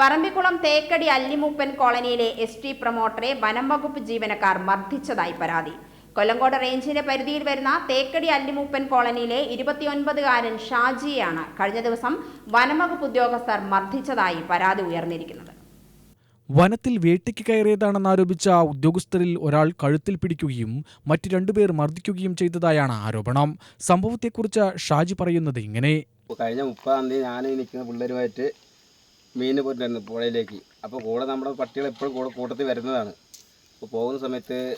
പറമ്പിക്കുളം തേക്കടി അല്ലിമൂപ്പൻ കോളനിയിലെ S T പ്രൊമോട്ടറെ വനം വകുപ്പ് ജീവനക്കാർ മർദ്ദിച്ചതായി പരാതി. കൊല്ലങ്കോട് റേഞ്ചിന്റെ പരിധിയിൽ വരുന്ന തേക്കടി അല്ലിമൂപ്പൻ കോളനിയിലെ ഇരുപത്തിയൊൻപതുകാരൻ ഷാജിയെയാണ് കഴിഞ്ഞ ദിവസം വനംവകുപ്പ് ഉദ്യോഗസ്ഥർ മർദ്ദിച്ചതായി പരാതി ഉയർന്നിരിക്കുന്നത്. വനത്തിൽ വേട്ടയ്ക്ക് കയറിയതാണെന്നാരോപിച്ച ഉദ്യോഗസ്ഥരിൽ ഒരാൾ കഴുത്തിൽ പിടിക്കുകയും മറ്റു രണ്ടുപേർ മർദ്ദിക്കുകയും ചെയ്തതായാണ് ആരോപണം. സംഭവത്തെക്കുറിച്ച് ഷാജി പറയുന്നത് ഇങ്ങനെ. കഴിഞ്ഞ മുപ്പതാം തീയതി ഞാൻ നിൽക്കുന്ന പിള്ളേരുമായിട്ട് മീനിന് പോയിട്ടുണ്ടായിരുന്നു പുഴയിലേക്ക്. അപ്പോൾ കൂടെ നമ്മുടെ പട്ടികൾ എപ്പോഴും കൂടെ കൂട്ടത്തിൽ വരുന്നതാണ്. അപ്പോൾ പോകുന്ന സമയത്ത്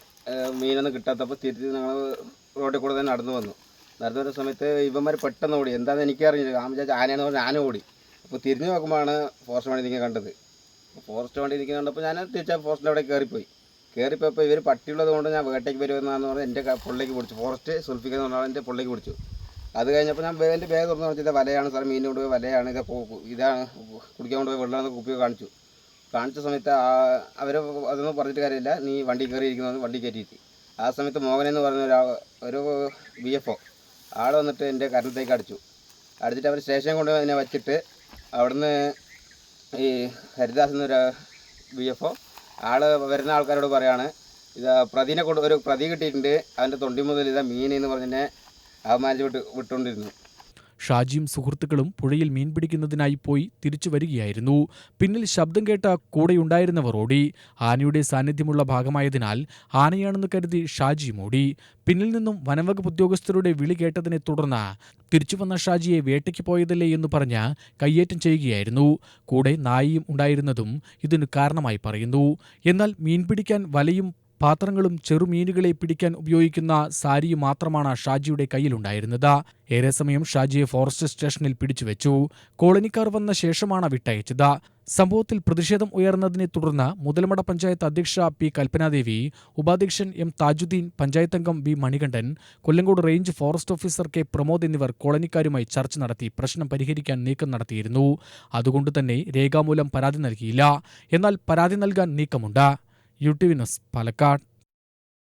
മീനൊന്നും കിട്ടാത്തപ്പോൾ തിരിച്ച് ഞങ്ങൾ റോഡിൽ കൂടെ തന്നെ നടന്നു വന്നു. നടന്നു വരുന്ന സമയത്ത് ഇവന്മാർ പെട്ടെന്ന് ഓടി. എന്താണെന്ന് എനിക്കറിഞ്ഞില്ല ആ വിചാരിച്ച ആനയാണെന്ന് പറഞ്ഞാൽ ആന ഓടി. അപ്പോൾ തിരിഞ്ഞു നോക്കുമ്പോഴാണ് ഫോറസ്റ്റ് വണ്ടി നിൽക്കാൻ കണ്ടത്. ഫോറസ്റ്റ് വണ്ടി നിൽക്കുന്ന കണ്ടപ്പോൾ ഞാൻ തിരിച്ചാൽ ഫോറസ്റ്റിന്റെ അവിടെ കയറിപ്പോയി കയറിപ്പോയപ്പോൾ ഇവർ പട്ടിയുള്ളത് കൊണ്ട് ഞാൻ വേട്ടയ്ക്ക് വരുമെന്നാന്ന് പറഞ്ഞാൽ എന്റെ ക- പൊള്ളിലേക്ക് പിടിച്ചു. ഫോറസ്റ്റ് സുൽഫിക്കുന്ന പറഞ്ഞാൽ എന്റെ പൊള്ളിലേക്ക് പിടിച്ചു. അത് കഴിഞ്ഞപ്പോൾ ഞാൻ എന്റെ ബാഗ് തുറന്ന് ഇത് വലയാണ് സാർ മീൻ കൊണ്ടുപോയി വലയാണ് ഇത് ഇതാണ് കുടിക്കാൻ കൊണ്ടുപോയി വെള്ളം കുപ്പിയൊക്കെ കാണിച്ചു. കാണിച്ച സമയത്ത് അവർ അതൊന്നും പറഞ്ഞിട്ട് കാര്യമില്ല നീ വണ്ടി കയറിയിരിക്കുന്നതെന്ന് വണ്ടി കയറ്റിയിട്ട്. ആ സമയത്ത് മോഹൻ എന്ന് പറഞ്ഞ ഒരാ ഒരു ബി എഫ് ഒ ആൾ വന്നിട്ട് എന്റെ കരണത്തേക്ക് അടിച്ചു. അടിച്ചിട്ട് അവർ സ്റ്റേഷൻ കൊണ്ടുപോയി എന്നെ വച്ചിട്ട് അവിടുന്ന് ഈ ഹരിദാസ് എന്നൊരു ബി എഫ് ഒ ആൾ വരുന്ന ആൾക്കാരോട് പറയാണ് ഇത് പ്രതിനെ കൊണ്ട് ഒരു പ്രതി കിട്ടിയിട്ടുണ്ട് അവന്റെ തൊണ്ടി മുതൽ ഇതാ മീൻ എന്ന് പറഞ്ഞിനെ ഷാജിയും സുഹൃത്തുക്കളും പുഴയിൽ മീൻ പിടിക്കുന്നതിനായി പോയി തിരിച്ചു വരികയായിരുന്നു. പിന്നിൽ ശബ്ദം കേട്ട കൂടെയുണ്ടായിരുന്നവർ ഓടി ആനയുടെ സാന്നിധ്യമുള്ള ഭാഗമായതിനാൽ ആനയാണെന്ന് കരുതി ഷാജിയും ഓടി പിന്നിൽ നിന്നും വനംവകുപ്പ് ഉദ്യോഗസ്ഥരുടെ വിളി കേട്ടതിനെ തുടർന്ന് തിരിച്ചു വന്ന ഷാജിയെ വേട്ടയ്ക്ക് പോയതല്ലേ എന്ന് പറഞ്ഞ് കയ്യേറ്റം ചെയ്യുകയായിരുന്നു. കൂടെ നായയും ഉണ്ടായിരുന്നതും ഇതിന് കാരണമായി പറയുന്നു. എന്നാൽ മീൻ പിടിക്കാൻ വലയും പാത്രങ്ങളും ചെറുമീനുകളെ പിടിക്കാൻ ഉപയോഗിക്കുന്ന സാരിയും മാത്രമാണ് ഷാജിയുടെ കയ്യിലുണ്ടായിരുന്നത്. ഏറെ സമയം ഷാജിയെ ഫോറസ്റ്റ് സ്റ്റേഷനിൽ പിടിച്ചുവെച്ചു കോളനിക്കാർ വന്ന ശേഷമാണ് വിട്ടയച്ചത്. സംഭവത്തിൽ പ്രതിഷേധം ഉയർന്നതിനെ തുടർന്ന് മുതൽമട പഞ്ചായത്ത് അധ്യക്ഷ പി കൽപ്പനാദേവി ഉപാധ്യക്ഷൻ എം താജുദ്ദീൻ പഞ്ചായത്ത് അംഗം V Manikandan Kollengode range forest officer K Pramod എന്നിവർ കോളനിക്കാരുമായി ചർച്ച നടത്തി പ്രശ്നം പരിഹരിക്കാൻ നീക്കം നടത്തിയിരുന്നു. അതുകൊണ്ട് തന്നെ രേഖാമൂലം പരാതി നൽകിയില്ല. എന്നാൽ പരാതി നൽകാൻ നീക്കമുണ്ട്. യു പാലക്കാട്.